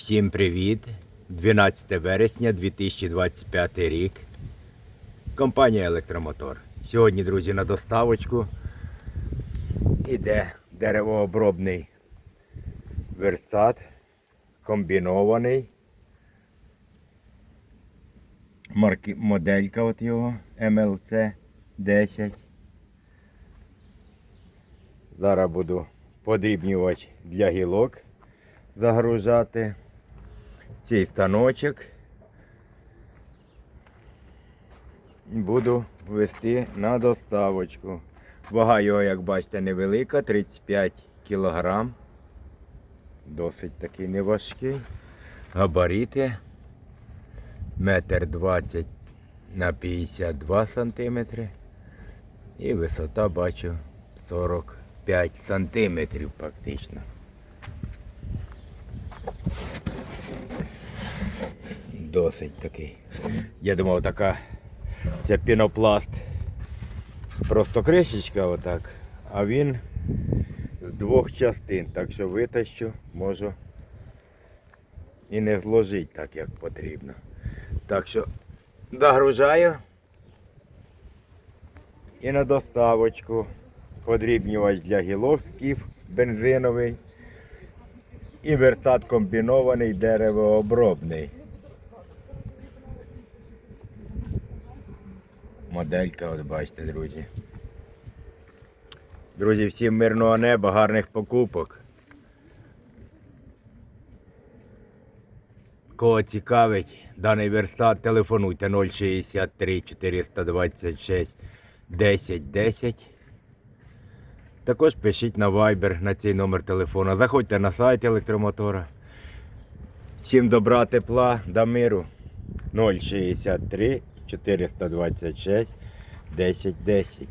Всім привіт! 12 вересня 2025 рік. Компанія Електромотор. Сьогодні, друзі, на доставочку іде деревообробний верстат, комбінований. Марки, моделька от його MLC 10. Зараз буду подрібнювач для гілок загружати. Цей станочок буду вести на доставочку. Вага його, як бачите, невелика, 35 кг. Досить такий неважкий. Габарити метр 20 на 52 сантиметри. І висота бачу 45 сантиметрів практично. Досить такий. Я думав, така це пінопласт. Просто кришечка отак, а він з двох частин. Так що витащу, можу і не зложить так, як потрібно. Так що догружаю і на доставочку. Подрібнювач для гілок скіф бензиновий. І верстат комбінований деревообробний. Моделька, от бачите, друзі. Друзі, всім мирного неба, гарних покупок. Кого цікавить даний верстат, телефонуйте 063 426 10 10. Також пишіть на Viber на цей номер телефона. Заходьте на сайт електромотора. Всім добра, тепла, да миру. 063 426 10 10.